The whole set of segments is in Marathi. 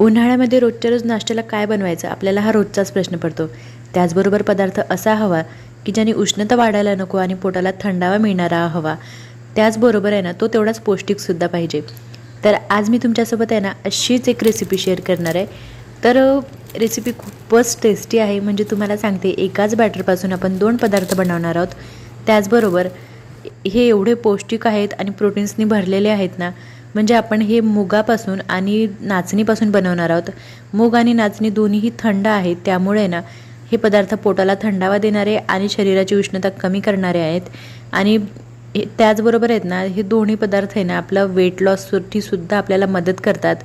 उन्हाळ्यामध्ये रोजच्या रोज नाश्त्याला काय बनवायचं? आपल्याला हा रोजचाच प्रश्न पडतो. त्याचबरोबर पदार्थ असा हवा की ज्याने उष्णता वाढायला नको आणि पोटाला थंडावा मिळणारा हवा. त्याचबरोबर आहे ना तो तेवढाच पौष्टिकसुद्धा पाहिजे. तर आज मी तुमच्यासोबत आहे ना अशीच एक रेसिपी शेअर करणार आहे. तर रेसिपी खूपच टेस्टी आहे. म्हणजे तुम्हाला सांगते एकाच बॅटरपासून आपण दोन पदार्थ बनवणार आहोत. त्याचबरोबर हे एवढे पौष्टिक आहेत आणि प्रोटीन्सनी भरलेले आहेत ना म्हणजे आपण हे मुगापासून आणि नाचणीपासून बनवणार आहोत. मूग आणि नाचणी दोन्हीही थंड आहेत त्यामुळे ना हे पदार्थ पोटाला थंडावा देणारे आणि शरीराची उष्णता कमी करणारे आहेत. आणि हे त्याचबरोबर आहेत ना हे दोन्ही पदार्थ आहे ना आपलं वेट लॉससाठी सुद्धा आपल्याला मदत करतात.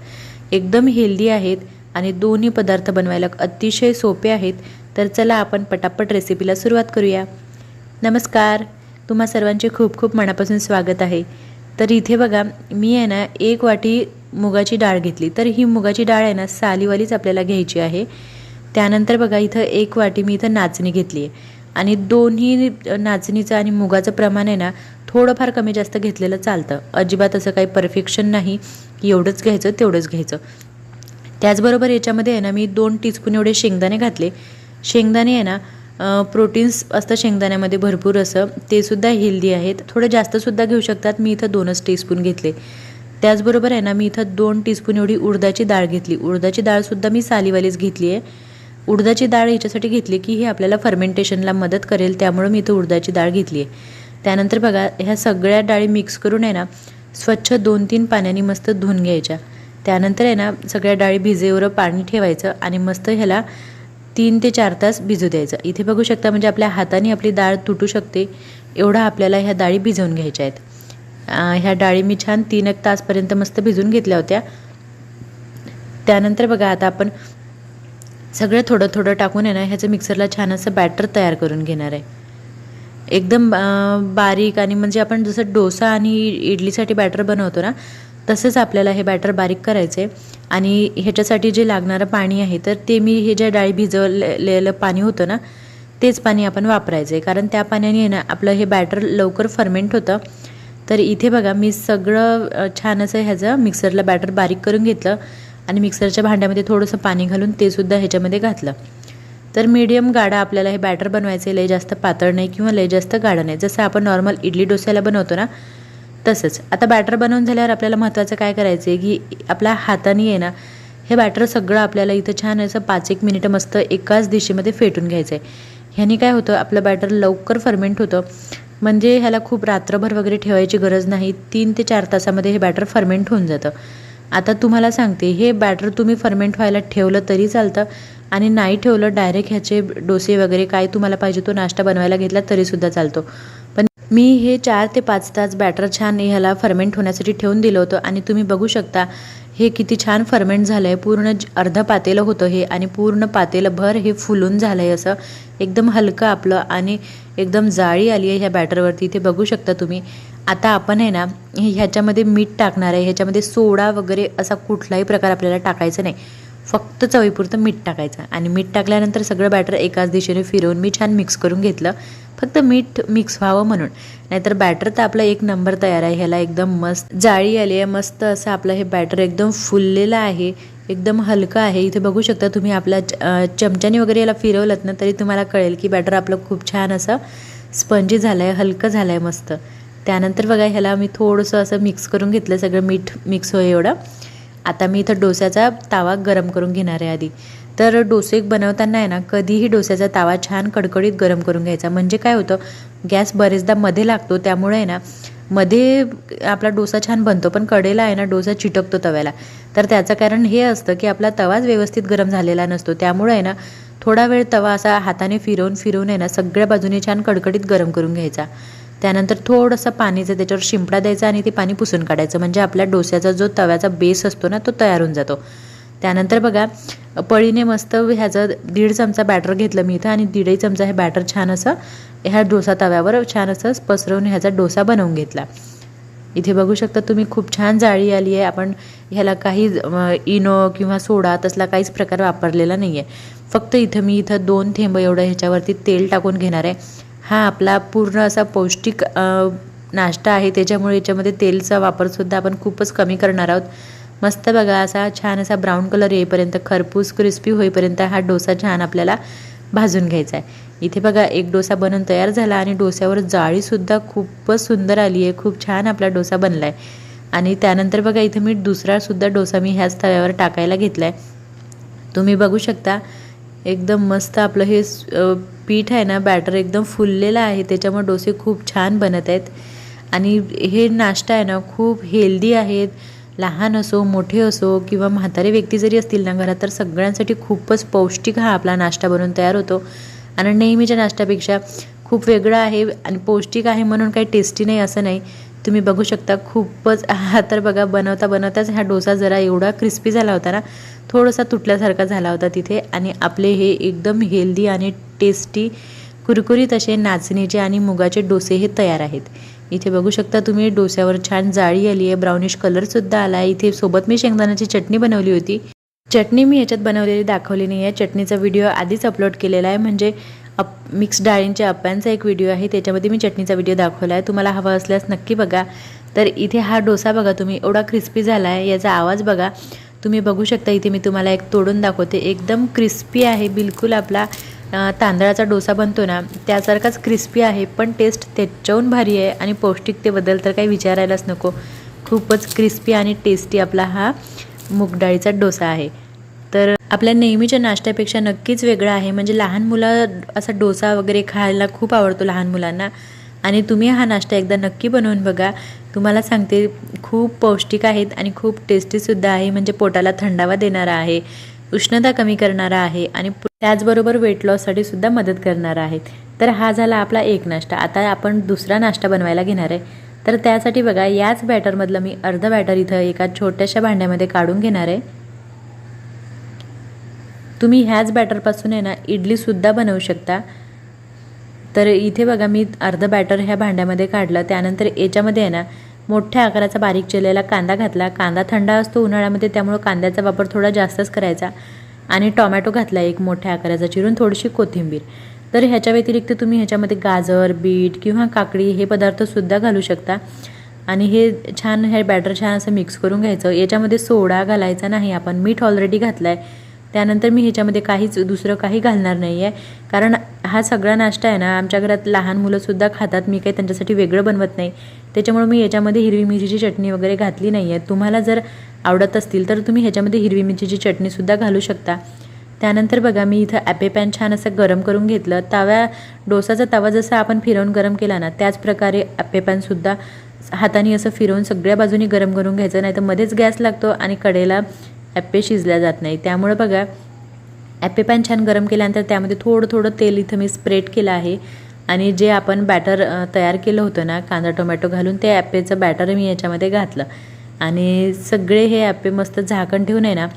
एकदम हेल्दी आहेत आणि दोन्ही पदार्थ बनवायला अतिशय सोपे आहेत. तर चला आपण पटापट रेसिपीला सुरुवात करूया. नमस्कार तुम्हा सर्वांचे खूप खूप मनापासून स्वागत आहे. तर इथे बघा मी आहे ना एक वाटी मुगाची डाळ घेतली. तर ही मुगाची डाळ आहे ना सालीवालीच आपल्याला घ्यायची आहे. त्यानंतर बघा इथं एक वाटी मी इथं नाचणी घेतली आहे आणि दोन्ही नाचणीचं आणि मुगाचं प्रमाण आहे ना थोडंफार कमी जास्त घेतलेलं चालतं. अजिबात असं काही परफेक्शन नाही. की एवढंच घ्यायचं तेवढंच घ्यायचं. त्याचबरोबर याच्यामध्ये आहे ना मी दोन टीस्पून एवढे शेंगदाणे घातले. शेंगदाणे आहे ना प्रोटीन्स असतं शेंगदाण्यामध्ये भरपूर असं. ते सुद्धा हेल्दी आहेत. थोडं जास्तसुद्धा घेऊ शकतात. मी इथं दोनच टीस्पून घेतले. त्याचबरोबर आहे ना मी इथं दोन टीस्पून एवढी उडदाची डाळ घेतली. उडदाची डाळसुद्धा मी सालीवालीच घेतली आहे. उडदाची डाळ याच्यासाठी घेतली की हे आपल्याला फर्मेंटेशनला मदत करेल. त्यामुळं मी इथं उडदाची डाळ घेतली आहे. त्यानंतर बघा ह्या सगळ्या डाळी मिक्स करून आहे ना स्वच्छ दोन तीन पाण्याने मस्त धुवून घ्यायच्या. त्यानंतर आहे ना सगळ्या डाळी भिजेवर पाणी ठेवायचं आणि मस्त ह्याला तीन ते चार तास भिजू द्यायचं. इथे बघू शकता म्हणजे आपल्या हाताने आपली डाळ तुटू शकते. एवढा आपल्याला ह्या डाळी भिजवून घ्यायच्या आहेत. ह्या डाळी मी छान तीन एक तासपर्यंत मस्त भिजून घेतल्या होत्या. त्यानंतर बघा आता आपण सगळं थोडं थोडं टाकून आहे ना ह्याचं मिक्सरला छान असं बॅटर तयार करून घेणार आहे. एकदम बारीक आणि म्हणजे आपण जसं डोसा आणि इडलीसाठी बॅटर बनवतो ना तसंच आपल्याला हे बॅटर बारीक करायचं. आहे आणि ह्याच्यासाठी जे लागणारं पाणी आहे तर ते मी हे ज्या डाळी भिजवलेलं पाणी होतं ना तेच पाणी आपण वापरायचं. आहे कारण त्या पाण्याने आहे ना आपलं हे बॅटर लवकर फर्मेंट होतं. तर इथे बघा मी सगळं छान असं ह्याचं मिक्सरला बॅटर बारीक करून घेतलं. आणि मिक्सरच्या भांड्यामध्ये थोडंसं पाणी घालून ते सुद्धा ह्याच्यामध्ये घातलं. तर मीडियम गाडा आपल्याला हे बॅटर बनवायचं आहे लय जास्त पातळ नाही किंवा लय जास्त गाडा नाही. जसं आपण नॉर्मल इडली डोस्याला बनवतो ना तसंच. आता बॅटर बनवून झाल्यावर आपल्याला महत्त्वाचं काय करायचं आहे की आपल्या हाताने आहे ना हे बॅटर सगळं आपल्याला इथं छान असं पाच एक मिनिटं मस्त एकाच दिशेमध्ये फेटून घ्यायचं आहे ह्यानी काय होतं आपलं बॅटर लवकर फर्मेंट होतं. म्हणजे ह्याला खूप रात्रभर वगैरे ठेवायची गरज नाही. तीन ते चार तासामध्ये हे बॅटर फर्मेंट होऊन जातं. आता तुम्हाला सांगते हे बॅटर तुम्ही फर्मेंट व्हायला ठेवलं तरी चालतं आणि नाही ठेवलं डायरेक्ट ह्याचे डोसे वगैरे काय तुम्हाला पाहिजे तो नाश्ता बनवायला घेतला तरीसुद्धा चालतो. मी हे चार ते पाच तास बॅटर छान ह्याला फर्मेंट होण्यासाठी ठेवून दिलं होतं आणि तुम्ही बघू शकता हे किती छान फर्मेंट झालं आहे पूर्ण अर्ध पातेलं होतं हे आणि पूर्ण पातेलं भर हे फुलून झालं आहे असं. एकदम हलकं आपलं आणि एकदम जाळी आली आहे ह्या बॅटरवरती. इथे बघू शकता तुम्ही. आता आपण आहे ना ह्याच्यामध्ये मीठ टाकणार आहे. ह्याच्यामध्ये सोडा वगैरे असा कुठलाही प्रकार आपल्याला टाकायचा नाही. फक्त चवीपुरतं मीठ टाकायचं. आणि मीठ टाकल्यानंतर सगळं बॅटर एकाच दिशेने फिरवून मी छान मिक्स करून घेतलं. फक्त मीठ मिक्स व्हावं म्हणून. नाहीतर बॅटर तर आपला एक नंबर तयार आहे. ह्याला एकदम मस्त जाळी आली आहे. मस्त असं आपलं हे बॅटर एकदम फुललेलं आहे. एकदम हलकं आहे. इथे बघू शकता तुम्ही आपल्या चमच्याने वगैरे याला फिरवलं ना तरी तुम्हाला कळेल की बॅटर आपलं खूप छान असं स्पंजी झालं आहे हलकं झालं आहे मस्त. त्यानंतर बघा ह्याला मी थोडंसं असं मिक्स करून घेतलं. सगळं मीठ मिक्स होय एवढं. आता मी इथं डोस्याचा तावा गरम करून घेणार आहे आधी. तर डोसे बनवताना आहे ना कधीही डोस्याचा तावा छान कडकडीत गरम करून घ्यायचा. म्हणजे काय होतं गॅस बरेचदा मध्ये लागतो त्यामुळे आहे ना मध्ये आपला डोसा छान बनतो पण कडेला आहे ना डोसा चिटकतो तव्याला. तर त्याचं कारण हे असतं की आपला तवाच व्यवस्थित गरम झालेला नसतो. त्यामुळे आहे ना थोडा वेळ तवा असा हाताने फिरवून फिरवून आहे ना सगळ्या बाजूने छान कडकडीत गरम करून घ्यायचा. त्यानंतर थोडंसं पाणीचं त्याच्यावर शिंपडा द्यायचा आणि ते पाणी पुसून काढायचं. म्हणजे आपल्या डोस्याचा जो तव्याचा बेस असतो ना तो तयार होऊन जातो. त्यानंतर बघा पळीने मस्त ह्याचं दीड चमचा बॅटर घेतलं मी इथं आणि दीडही चमचा हे बॅटर छान असं ह्या डोसा तव्यावर छान असं पसरवून ह्याचा डोसा बनवून घेतला. इथे बघू शकता तुम्ही खूप छान जाळी आली आहे. आपण ह्याला काही इनो किंवा सोडा तसला काहीच प्रकार वापरलेला नाही आहे फक्त इथं मी इथं दोन थेंब एवढं ह्याच्यावरती तेल टाकून घेणार आहे. हा आपला पूर्ण असा पौष्टिक नाश्ता आहे. त्याच्यामुळे याच्यामध्ये तेलचा वापरसुद्धा आपण खूपच कमी करणार आहोत. मस्त बघा असा छान असा ब्राऊन कलर येईपर्यंत खरपूस क्रिस्पी होईपर्यंत हा डोसा छान आपल्याला भाजून घ्यायचा आहे. इथे बघा एक डोसा बनवून तयार झाला आणि डोस्यावर जाळीसुद्धा खूपच सुंदर आली आहे. खूप छान आपला डोसा बनला आहे आणि त्यानंतर बघा इथे मी दुसरासुद्धा डोसा मी ह्याच तव्यावर टाकायला घेतला आहे तुम्ही बघू शकता एकदम मस्त आपलं हे पीठ आहे ना बॅटर एकदम फुललेलं आहे. त्याच्यामुळे डोसे खूप छान बनत आहेत. आणि हे नाश्ता आहे ना खूप हेल्दी आहेत. लहान असो मोठे असो किंवा म्हातारे व्यक्ती जरी असतील ना घरात तर सगळ्यांसाठी खूपच पौष्टिक हा आपला नाश्ता बनवून तयार होतो. आणि नेहमीच्या नाश्त्यापेक्षा खूप वेगळा आहे आणि पौष्टिक आहे म्हणून काही टेस्टी नाही असं नाही. तुम्ही बघू शकता खूपच हा तर बघा बनवता बनवताच हा डोसा जरा एवढा क्रिस्पी झाला होता ना. थोडासा तुटल्यासारखा झाला होता तिथे आणि आपले हे एकदम हेल्दी आणि टेस्टी कुरकुरीत असे नाचणीचे आणि मुगाचे डोसे हे तयार आहेत. इथे बघू शकता तुम्ही डोस्यावर छान जाळी आली आहे. ब्राउनिश कलरसुद्धा आला आहे इथे सोबत मी शेंगदाण्याची चटणी बनवली होती. चटणी मी ह्याच्यात बनवलेली दाखवली नाही आहे चटणीचा व्हिडिओ आधीच अपलोड केलेला आहे. म्हणजे अप मिक्स डाळींच्या अप्प्यांचा एक व्हिडिओ आहे. त्याच्यामध्ये मी चटणीचा व्हिडिओ दाखवला आहे. तुम्हाला हवा असल्यास नक्की बघा. तर इथे हा डोसा बघा तुम्ही. एवढा क्रिस्पी झाला आहे याचा आवाज बघा. तुम्ही बघू शकता इथे मी तुम्हाला एक तोडून दाखवते. एकदम क्रिस्पी आहे बिलकुल आपला तांदळाचा डोसा बनतो ना त्यासारखाच क्रिस्पी आहे पण टेस्ट त्याच्याहून भारी आहे आणि पौष्टिकतेबद्दल तर काही विचारायलाच नको. खूपच क्रिस्पी आणि टेस्टी आपला हा मूगडाळीचा डोसा आहे. तर आपल्या नेहमीच्या नाश्त्यापेक्षा नक्कीच वेगळा आहे म्हणजे लहान मुलं असा डोसा वगैरे खायला खूप आवडतो लहान मुलांना. आणि तुम्ही हा नाश्ता एकदा नक्की बनवून बघा. तुम्हाला सांगते खूप पौष्टिक आहेत आणि खूप टेस्टीसुद्धा आहे. म्हणजे पोटाला थंडावा देणारा आहे उष्णता कमी करणारा आहे आणि त्याचबरोबर वेट लॉससाठी सुद्धा मदत करणारा आहे तर हा झाला आपला एक नाश्ता. आता आपण दुसरा नाश्ता बनवायला घेणार आहे. तर त्यासाठी बघा याच बॅटरमधलं मी अर्ध बॅटर इथं एका छोट्याशा भांड्यामध्ये काढून घेणार आहे. तुम्ही ह्याच बॅटरपासून आहे ना इडलीसुद्धा बनवू शकता. तर इथे बघा मी अर्ध बॅटर ह्या भांड्यामध्ये काढलं. त्यानंतर याच्यामध्ये आहे ना मोठ्या आकाराचा बारीक चिरलेला कांदा घातला. कांदा थंडा असतो उन्हाळ्यामध्ये त्यामुळं कांद्याचा वापर थोडा जास्तच करायचा. आणि टॉमॅटो घातला एक मोठ्या आकाराचा चिरून थोडीशी कोथिंबीर. तर ह्याच्या व्यतिरिक्त तुम्ही ह्याच्यामध्ये गाजर बीट किंवा काकडी हे पदार्थसुद्धा घालू शकता. आणि हे छान हे बॅटर छान असं मिक्स करून घ्यायचं. याच्यामध्ये सोडा घालायचा नाही आपण. मीठ ऑलरेडी घातला आहे त्यानंतर मी ह्याच्यामध्ये काहीच दुसरं काही घालणार नाही आहे कारण हा सगळा नाश्ता आहे ना आमच्या घरात लहान मुलंसुद्धा खातात मी काही त्यांच्यासाठी वेगळं बनवत नाही. त्याच्यामुळे मी याच्यामध्ये हिरवी मिरचीची चटणी वगैरे घातली नाही आहे तुम्हाला जर आवडत असतील तर तुम्ही ह्याच्यामध्ये हिरवी मिरचीची चटणीसुद्धा घालू शकता. त्यानंतर बघा मी इथं ॲपे पॅन छान असं गरम करून घेतलं. तव्या डोसाचा तवा जसा आपण फिरवून गरम केला ना त्याचप्रकारे ॲपे पॅनसुद्धा हाताने असं फिरवून सगळ्या बाजूनी गरम करून घ्यायचं नाही तर मध्येच गॅस लागतो आणि कडेला ॲप्पे शिजल्या जात नाही. त्यामुळे बघा ॲप्पे पॅन छान गरम केल्यानंतर त्यामध्ये थोडं थोडं तेल इथं मी स्प्रेड केलं आहे. आणि जे आपण बॅटर तयार केलं होतं ना कांदा टोमॅटो घालून ते ॲप्पेचं बॅटर मी याच्यामध्ये घातलं. आणि सगळे हे ॲप्पे मस्त झाकण ठेवून आहे ना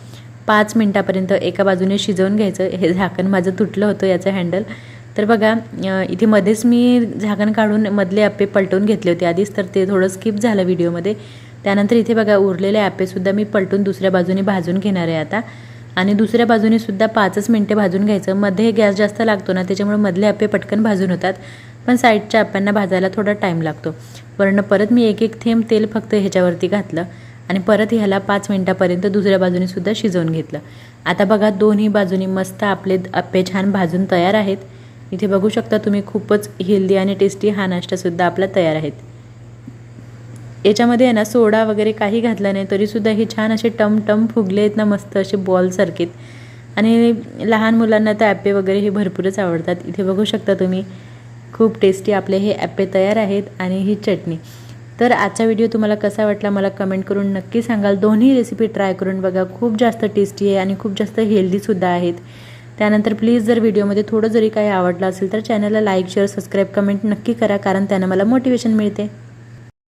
पाच मिनटापर्यंत एका बाजूने शिजवून घ्यायचं. हे झाकण माझं तुटलं होतं याचं हँडल. तर बघा इथे मध्येच मी झाकण काढून मधले ॲप्पे पलटवून घेतले होते. आधीच तर ते थोडं स्किप झालं व्हिडिओमध्ये. त्यानंतर इथे बघा उरलेले ॲपेसुद्धा मी पलटून दुसऱ्या बाजूने भाजून घेणार आहे आता. आणि दुसऱ्या बाजूने सुद्धा पाचच मिनटे भाजून घ्यायचं. मध्ये गॅस जास्त लागतो ना त्याच्यामुळे मधले आप्पे पटकन भाजून होतात. पण साईडच्या आप्यांना भाजायला थोडा टाईम लागतो. वरनं परत मी एक एक थेंब तेल फक्त ह्याच्यावरती घातलं. आणि परत ह्याला पाच मिनटापर्यंत दुसऱ्या बाजूने सुद्धा शिजवून घेतलं. आता बघा दोन्ही बाजूनी मस्त आपले आप्पे छान भाजून तयार आहेत. इथे बघू शकता तुम्ही खूपच हेल्दी आणि टेस्टी हा नाश्तासुद्धा आपला तयार आहेत याच्यामध्ये आहे ना सोडा वगैरे काही घातला नाही तरीसुद्धा हे छान असे टम टम फुगले आहेत ना मस्त असे बॉलसारखेत आणि लहान मुलांना तर ॲपे वगैरे हे भरपूरच आवडतात. इथे बघू शकता तुम्ही खूप टेस्टी आपले हे ॲपे तयार आहेत आणि ही चटणी. तर आजचा व्हिडिओ तुम्हाला कसा वाटला मला कमेंट करून नक्की सांगाल. दोन्ही रेसिपी ट्राय करून बघा खूप जास्त टेस्टी आहे आणि खूप जास्त हेल्दीसुद्धा आहेत. त्यानंतर प्लीज जर व्हिडिओमध्ये थोडं जरी काही आवडलं असेल तर चॅनलला लाईक शेअर सबस्क्राईब कमेंट नक्की करा कारण त्यानं मला मोटिवेशन मिळते.